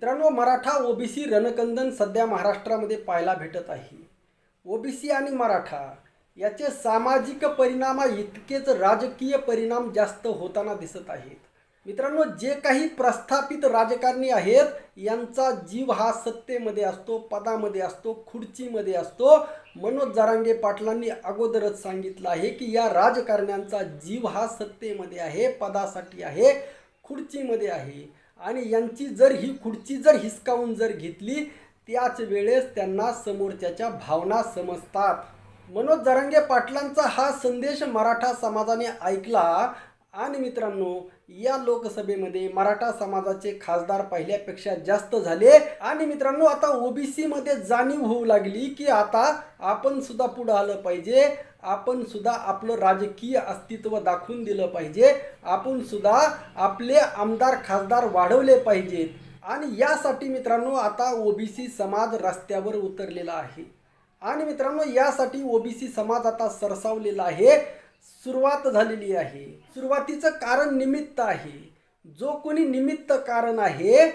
मित्रांनो मराठा ओबीसी रणकंदन सध्या महाराष्ट्रामध्ये पाहायला भेटत आहे. ओबीसी आणि मराठा याचे सामाजिक परिणामा इतकेच राजकीय परिणाम जास्त होताना दिसत आहेत. मित्रांनो जे काही प्रस्थापित राजकारणी आहेत यांचा जीव हा सत्तेमध्ये असतो पदामध्ये असतो खुर्चीमध्ये असतो. मनोज जारांगे पाटलांनी अगोदरच सांगितलं आहे की या राजकारण्यांचा जीव हा सत्तेमध्ये आहे पदासाठी आहे खुर्चीमध्ये आहे. आणि यांची जर ही खुर्ची जर हिसकावून जर घेतली त्याच वेळेस त्यांना समोरच्याच्या भावना समजतात. मनोज जरांगे पाटलांचा हा संदेश मराठा समाजाने ऐकला आणि मित्रांनो या लोकसभेमध्ये मराठा समाजाचे खासदार पहिल्यापेक्षा जास्त झाले. आणि मित्रांनो आता ओबीसी मध्ये जाणीव होऊ लागली की आता आपण सुद्धा पुढं आलं पाहिजे. आपण सुद्धा आपलं राजकीय अस्तित्व दाखवून दिलं पाहिजे. आपण सुद्धा आपले आमदार खासदार वाढवले पाहिजेत. आणि यासाठी मित्रांनो आता ओबीसी समाज रस्त्यावर उतरलेला आहे. आणि मित्रांनो यासाठी ओबीसी समाज आता सरसावलेला आहे. सुरुवात झालेली आहे. सुरुवातीचं कारण निमित्त आहे. जो कोणी निमित्त कारण आहे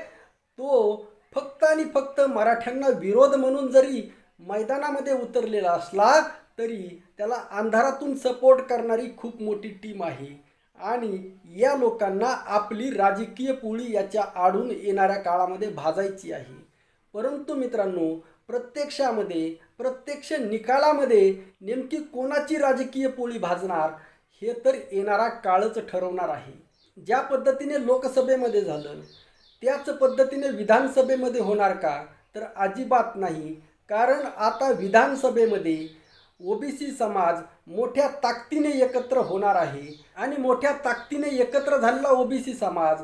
तो फक्त आणि फक्त मराठ्यांना विरोध म्हणून जरी मैदानामध्ये उतरलेला असला तरी त्याला अंधारातून सपोर्ट करणारी खूप मोठी टीम आहे. आणि या लोकांना आपली राजकीय पोळी याच्या आडून येणाऱ्या काळामध्ये भाजायची आहे. परंतु मित्रांनो प्रत्यक्षामध्ये प्रत्यक्ष निकालामध्ये नेमकी कोणाची राजकीय पोळी भाजणार हे तर येणारा काळच ठरवणार आहे. ज्या पद्धतीने लोकसभेमध्ये झालं त्याच पद्धतीने विधानसभेमध्ये होणार का? तर अजिबात नाही. कारण आता विधानसभेमध्ये ओबीसी समाज मोठ्या ताकदीने एकत्र होणार आहे आणि मोठ्या ताकदीने एकत्र झालेला ओबीसी समाज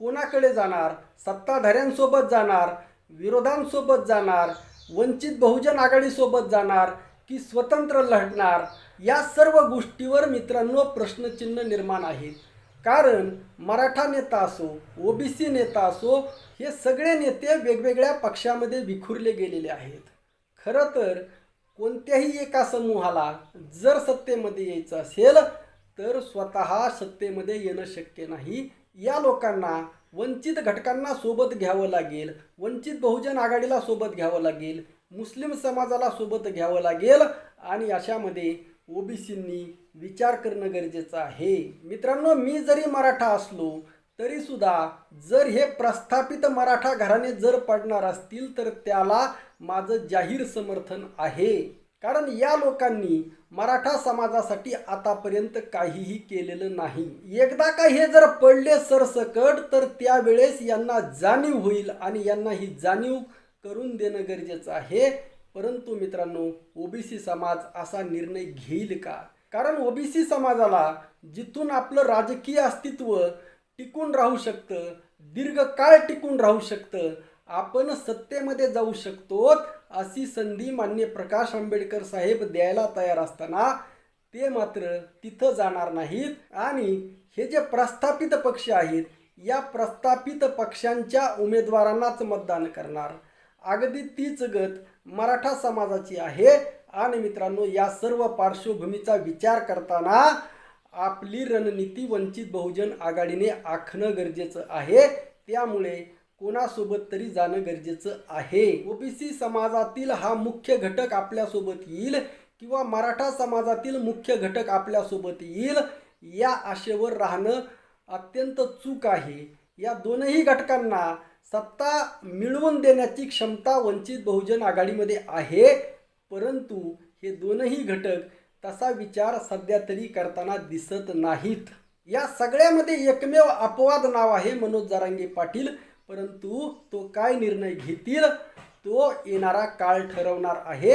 कोणाकडे जाणार? सत्ताधाऱ्यांसोबत जाणार? विरोधांसोबत जाणार? वंचित बहुजन आघाडीसोबत जाणार की स्वतंत्र लढणार या सर्व गोष्टीवर मित्रांनो प्रश्नचिन्ह निर्माण आहेत. कारण मराठा नेता असो ओबीसी नेता असो हे सगळे नेते वेगवेगळ्या पक्षामध्ये विखुरले गेलेले आहेत. खरं तर कोणत्याही एका समूहाला जर सत्तेमध्ये यायचं असेल तर स्वतः सत्तेमध्ये येणं शक्य नाही. या लोकांना वंचित घटकांना सोबत घ्यावं लागेल वंचित बहुजन आघाडीला सोबत घ्यावं लागेल मुस्लिम समाजाला सोबत घ्यावं लागेल आणि अशामध्ये ओबीसींनी विचार करणं गरजेचं आहे. मित्रांनो मी जरी मराठा असलो तरीसुद्धा जर हे प्रस्थापित मराठा घराणे जर पडणार असतील तर त्याला माझं जाहीर समर्थन आहे. कारण या लोकांनी मराठा समाजासाठी आतापर्यंत काहीही केलेलं नाही. एकदा का हे जर पडले सरसकट तर त्यावेळेस यांना जाणीव होईल आणि यांना ही जाणीव करून देणं गरजेचं आहे. परंतु मित्रांनो ओबीसी समाज असा निर्णय घेईल का? कारण ओबीसी समाजाला जिथून आपलं राजकीय अस्तित्व टिकून राहू शकतं दीर्घकाळ टिकून राहू शकतं आपण सत्तेमध्ये जाऊ शकतो अशी संधी मान्य प्रकाश आंबेडकर साहेब द्यायला तयार असताना ते मात्र तिथं जाणार नाहीत. आणि हे जे प्रस्थापित पक्ष आहेत या प्रस्थापित पक्षांच्या उमेदवारांनाच मतदान करणार. अगदी तीच गत मराठा समाजाची आहे. आणि मित्रांनो या सर्व पार्श्वभूमीचा विचार करताना आपली रणनीती वंचित बहुजन आघाडीने आखणं गरजेचं आहे. त्यामुळे कोणासोबत तरी जाणं गरजेचं आहे. ओबीसी समाजातील हा मुख्य घटक आपल्यासोबत येईल किंवा मराठा समाजातील मुख्य घटक आपल्यासोबत येईल या आशेवर राहणं अत्यंत चूक आहे. या दोनही घटकांना सत्ता मिळवून देण्याची क्षमता वंचित बहुजन आघाडीमध्ये आहे. परंतु हे दोनही घटक तसा विचार सध्या तरी करताना दिसत नाहीत. या सगळ्यामध्ये एकमेव अपवाद नाव आहे मनोज जरांगे पाटील. परंतु तो काय निर्णय घेतील? तो येणारा काळ ठरवणार आहे.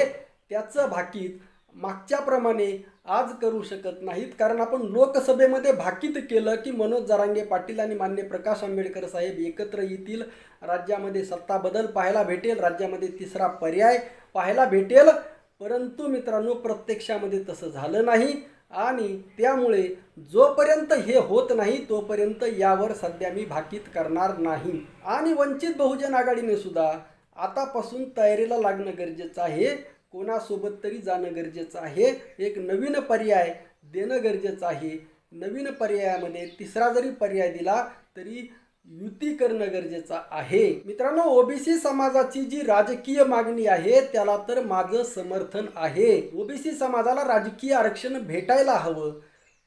त्याचं भाकीत मागच्याप्रमाणे आज करू शकत नाहीत. कारण आपण लोकसभेमध्ये भाकीत केलं की मनोज जरांगे पाटील आणि मान्य प्रकाश आंबेडकर साहेब एकत्र येतील. राज्यामध्ये सत्ता बदल पाहायला भेटेल. राज्यामध्ये तिसरा पर्याय पाहायला भेटेल. परंतु मित्रांनो प्रत्यक्षामध्ये तसं झालं नाही. आणि त्यामुळे जोपर्यंत हे होत नाही तोपर्यंत यावर सध्या मी भाकीत करणार नाही. आणि वंचित बहुजन आघाडीने सुद्धा आतापासून तयारीला लागणं गरजेचं आहे. कोणासोबत तरी जाणं गरजेचं आहे. एक नवीन पर्याय देणं गरजेचं आहे. नवीन पर्यायामध्ये तिसरा जरी पर्याय दिला तरी युती करणं गरजेचं आहे. मित्रांनो ओबीसी समाजाची जी राजकीय मागणी आहे त्याला तर माझं समर्थन आहे. ओबीसी समाजाला राजकीय आरक्षण भेटायला हवं.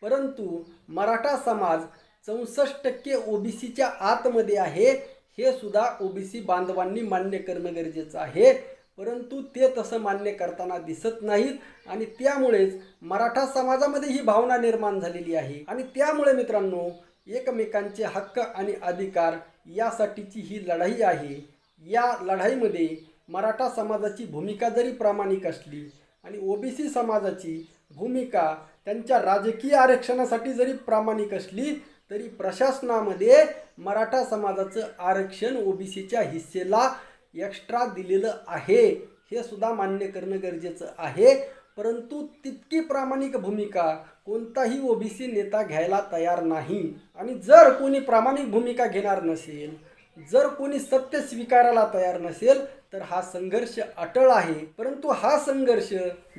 परंतु मराठा समाज चौसष्ट टक्के ओबीसीच्या आतमध्ये आहे. हे सुद्धा ओबीसी बांधवांनी मान्य करणं गरजेचं आहे. परंतु ते तसं मान्य करताना दिसत नाहीत आणि त्यामुळेच मराठा समाजामध्ये ही भावना निर्माण झालेली आहे. आणि त्यामुळे मित्रांनो एकमेकांचे हक्क आणि अधिकार यासाठीची ही लढाई आहे. या लढाईमध्ये मराठा समाजाची भूमिका जरी प्रामाणिक असली आणि ओबीसी समाजाची भूमिका त्यांच्या राजकीय आरक्षणासाठी जरी प्रामाणिक असली तरी प्रशासनामध्ये मराठा समाजाचं आरक्षण ओबीसीच्या हिस्सेला एक्स्ट्रा दिलेलं आहे. हे सुद्धा मान्य करणं गरजेचं आहे. परंतु तितकी प्रामाणिक भूमिका कोणताही ओबीसी नेता घ्यायला तयार नाही. आणि जर कोणी प्रामाणिक भूमिका घेणार नसेल जर कोणी सत्य स्वीकारायला तयार नसेल तर हा संघर्ष अटळ आहे. परंतु हा संघर्ष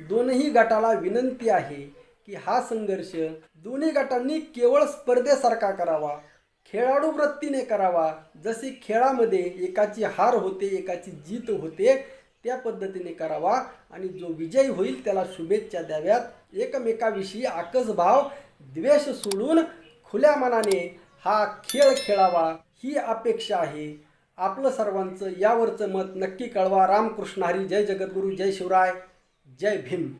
दोनही गटाला विनंती आहे की हा संघर्ष दोन्ही गटांनी केवळ स्पर्धेसारखा करावा खेळाडू वृत्तीने करावा. जसे खेळामध्ये एकाची हार होते एकाची जीत होते त्या पद्धतीने करावा आणि जो विजयी होईल त्याला शुभेच्छा द्याव्यात. एकमेकाविषयी आकसभाव द्वेष सोडून खुल्या मनाने हा खेळ खेळावा ही अपेक्षा आहे. आपलं सर्वांचं यावरचं मत नक्की कळवा. रामकृष्ण हरी जय जगद्गुरू जय शिवराय जय भीम.